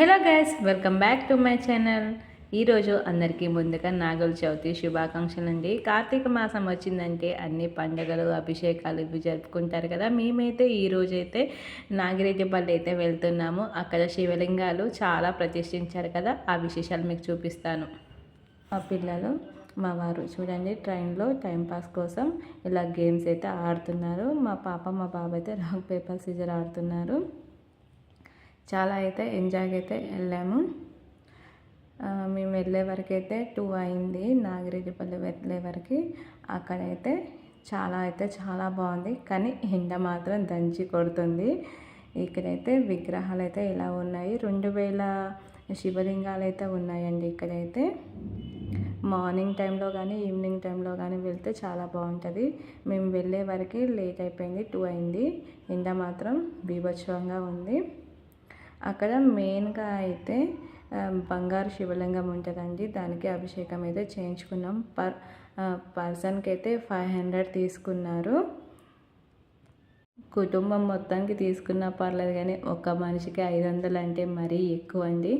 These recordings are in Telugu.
Hello guys welcome back to my channel. ఈరోజు అందరికీ ముందుగా నాగుల చవితి శుభాకాంక్షలు అండి కార్తీక మాసం వచ్చిందంటే అన్ని పండుగలు అభిషేకాలు ఇవి జరుపుకుంటారు కదా. మేమైతే ఈరోజు అయితే నాగిరెడ్డిపల్లి అయితే వెళ్తున్నాము. అక్కడ శివలింగాలు చాలా ప్రతిష్ఠించారు కదా. ఆ విశేషాలు మీకు చూపిస్తాను. మా పిల్లలు మా వారు చూడండి ట్రైన్లో టైంపాస్ కోసం ఇలా గేమ్స్ అయితే ఆడుతున్నారు. మా పాప మా బాబు అయితే రాక్ పేపర్ సీజర్ ఆడుతున్నారు. చాలా అయితే ఎంజాయ్గా అయితే వెళ్ళాము. మేము వెళ్ళే వరకు అయితే టూ అయింది. నాగిరెడ్డిపల్లి వెళ్ళే వరకు. అక్కడైతే చాలా అయితే చాలా బాగుంది. కానీ ఎండ మాత్రం దంచి కొడుతుంది. ఇక్కడైతే విగ్రహాలు అయితే ఇలా ఉన్నాయి. రెండు వేల శివలింగాలు అయితే ఉన్నాయండి ఇక్కడైతే. మార్నింగ్ టైంలో కానీ ఈవినింగ్ టైంలో కానీ వెళ్తే చాలా బాగుంటుంది. మేము వెళ్ళే వరకు లేట్ అయిపోయింది టూ అయింది. ఎండ మాత్రం బీభత్సవంగా ఉంది. అక్కడ మెయిన్గా అయితే బంగారు శివలింగం ఉంటుందండి. దానికి అభిషేకం అయితే చేయించుకున్నాం. పర్ పర్సన్కి అయితే ఫైవ్ హండ్రెడ్ తీసుకున్నారు. కుటుంబం మొత్తానికి తీసుకున్నా పర్లేదు కానీ ఒక మనిషికి ఐదు వందలు అంటే మరీ ఎక్కువ అండి.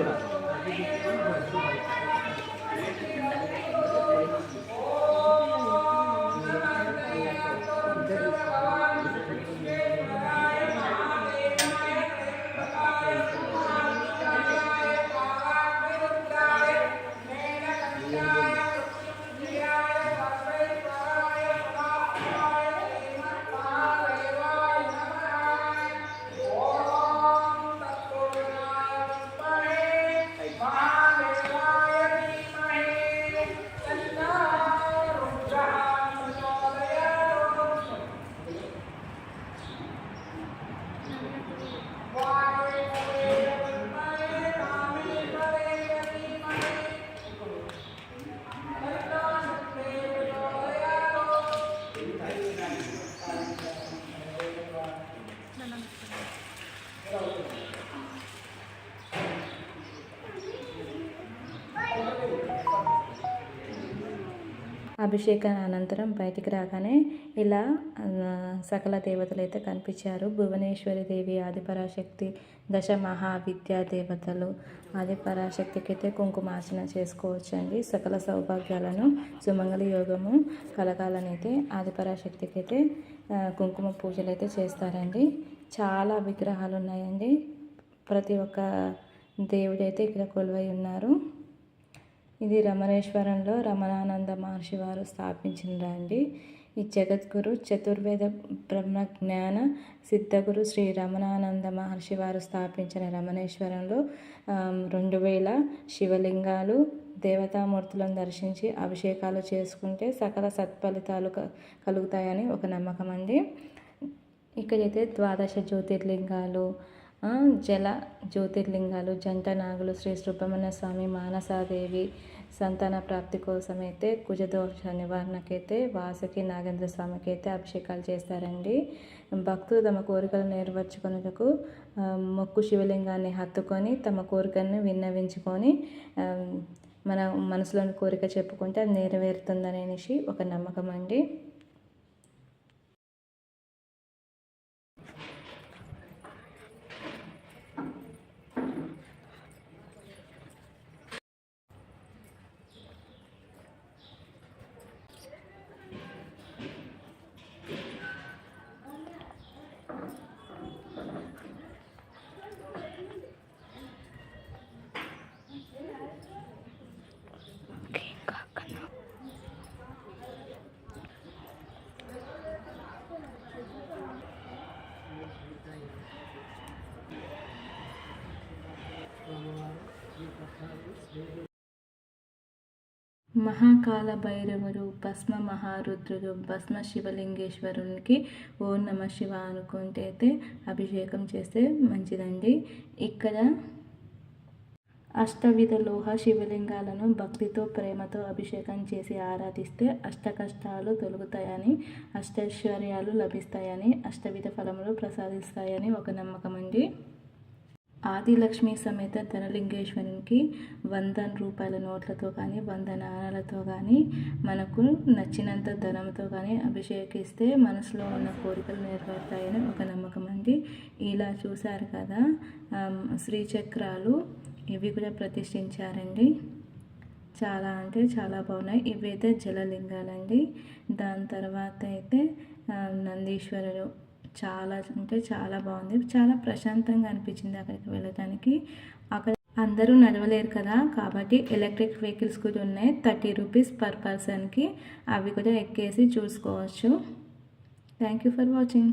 Moura. అభిషేకం అనంతరం బయటికి రాగానే ఇలా సకల దేవతలు అయితే కనిపించారు. భువనేశ్వరి దేవి ఆదిపరాశక్తి దశ మహావిద్యా దేవతలు ఆదిపరాశక్తికి అయితే కుంకుమార్చన చేసుకోవచ్చు అండి సకల సౌభాగ్యాలను సుమంగళ యోగము కలగాలని అయితే ఆదిపరాశక్తికి అయితే కుంకుమ పూజలు అయితే చేస్తారండి. చాలా విగ్రహాలు ఉన్నాయండి ప్రతి ఒక్క దేవుడైతే ఇక్కడ కొలువై ఉన్నారు. ఇది రమణేశ్వరంలో రమణానంద మహర్షి వారు స్థాపించినరండి ఈ జగద్గురు చతుర్వేద బ్రహ్మ జ్ఞాన సిద్ధగురు శ్రీ రమణానంద మహర్షి వారు స్థాపించిన రమణేశ్వరంలో రెండు వేల శివలింగాలు దేవతామూర్తులను దర్శించి అభిషేకాలు చేసుకుంటే సకల సత్ఫలితాలు కలుగుతాయని ఒక నమ్మకం అండి ఇక్కడైతే ద్వాదశ జ్యోతిర్లింగాలు జల జ్యోతిర్లింగాలు జంట నాగులు శ్రీ సుబ్రహ్మణ్య స్వామి మానసాదేవి సంతాన ప్రాప్తి కోసమైతే కుజదోష నివారణకైతే వాసుకి నాగేంద్ర స్వామికి అయితే అభిషేకాలు చేస్తారండి. భక్తులు తమ కోరికలు నెరవేర్చుకునేందుకు మొక్కు శివలింగాన్ని హత్తుకొని తమ కోరికలను విన్నవించుకొని మన మనసులోని కోరిక చెప్పుకుంటే అది నెరవేరుతుందనేసి ఒక నమ్మకం అండి. మహాకాల భైరవుడు భస్మ మహారుద్రుడు భస్మ శివలింగేశ్వరునికి ఓం నమ శివ అనుకుంటే అయితే అభిషేకం చేస్తే మంచిదండి. ఇక్కడ అష్టవిధ లోహ శివలింగాలను భక్తితో ప్రేమతో అభిషేకం చేసి ఆరాధిస్తే అష్ట కష్టాలు తొలుగుతాయని అష్టైశ్వర్యాలు లభిస్తాయని అష్టవిధ ఫలములు ప్రసాదిస్తాయని ఒక నమ్మకం అండి ఆదిలక్ష్మి సమేత ధనలింగేశ్వరునికి వంద రూపాయల నోట్లతో కానీ వంద నాణాలతో కానీ మనకు నచ్చినంత ధనంతో కానీ అభిషేకిస్తే మనసులో ఉన్న కోరికలు నెరవేరుతాయని ఒక నమ్మకం అండి ఇలా చూశారు కదా శ్రీచక్రాలు ఇవి కూడా ప్రతిష్ఠించారండి. చాలా అంటే చాలా బాగున్నాయి. ఇవైతే జలలింగాలండి. దాని తర్వాత అయితే నందీశ్వరుడు చాలా అంటే చాలా బాగుంది. చాలా ప్రశాంతంగా అనిపించింది అక్కడికి వెళ్ళడానికి అక్కడ అందరూ నడవలేరు కదా. కాబట్టి ఎలక్ట్రిక్ వెహికల్స్ కూడా ఉన్నాయి. థర్టీ రూపీస్ పర్ పర్సన్కి. అవి కూడా ఎక్కేసి చూసుకోవచ్చు. Thank you for watching.